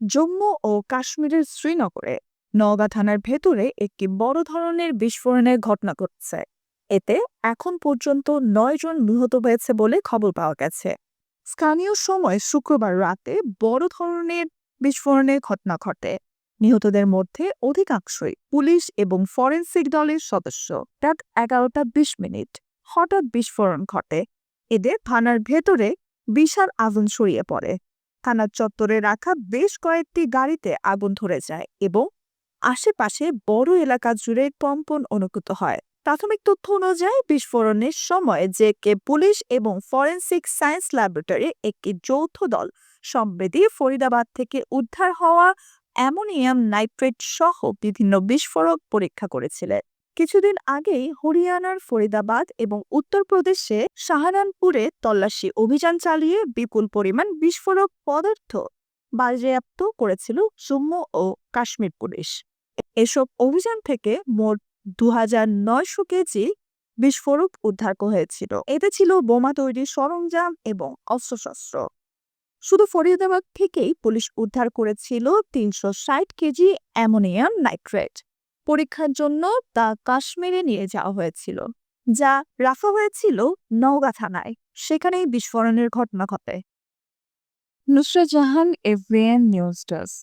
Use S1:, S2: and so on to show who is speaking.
S1: জম্মু ও কাশ্মীরের শ্রীনগরে, নওগাঁ থানার ভেতরে একটি বড় ধরনের বিস্ফোরণের ঘটনা ঘটছে। এতে এখন পর্যন্ত নয় জন নিহত হয়েছে বলে খবর পাওয়া গেছে। স্থানীয় সময় শুক্রবার রাতে বড় ধরনের বিস্ফোরণের ঘটনা ঘটে। নিহতদের মধ্যে অধিকাংশই পুলিশ এবং ফরেনসিক দলের সদস্য। রাত এগারোটা বিশ মিনিট হঠাৎ বিস্ফোরণ ঘটে। এদের থানার ভেতরে বিশাল আগুন ছড়িয়ে পড়ে। থানার চত্বরে রাখা বেশ কয়েকটি গাড়িতে আগুন ধরে যায় এবং আশেপাশে বড় এলাকা জুড়ে কম্পন অনুভূত হয়। প্রাথমিক তথ্য অনুযায়ী বিস্ফোরণের সময় যে কে পুলিশ এবং ফরেন্সিক সায়েন্স ল্যাবরেটরি একটি যৌথ দল সম্প্রতি ফরিদাবাদ থেকে উদ্ধার হওয়া অ্যামোনিয়াম নাইট্রেট সহ বিভিন্ন বিস্ফোরক পরীক্ষা করেছিলেন। কিছুদিন আগেই হরিয়ানার ফরিদাবাদ এবং উত্তরপ্রদেশে শাহরানপুরে তল্লাশি অভিযান চালিয়ে বিপুল পরিমাণ বিস্ফোরক পদার্থ বাজেয়াপ্ত করেছিল জম্মু ও কাশ্মীর পুলিশ। এসব অভিযান থেকে মোট দু হাজার নয়শো কেজি বিস্ফোরক উদ্ধার হয়েছিল। এতে ছিল বোমা তৈরির সরঞ্জাম এবং অস্ত্রশস্ত্র। শুধু ফরিদাবাদ থেকেই পুলিশ উদ্ধার করেছিল তিনশো ষাট কেজি অ্যামোনিয়াম নাইট্রেট। পরীক্ষার জন্য তা কাশ্মীরে নিয়ে যাওয়া হয়েছিল, যা রাখা হয়েছিল নওগাঁ থানায়। সেখানেই বিস্ফোরণের ঘটনা ঘটে।
S2: Nusrat Jahan AVN news desk.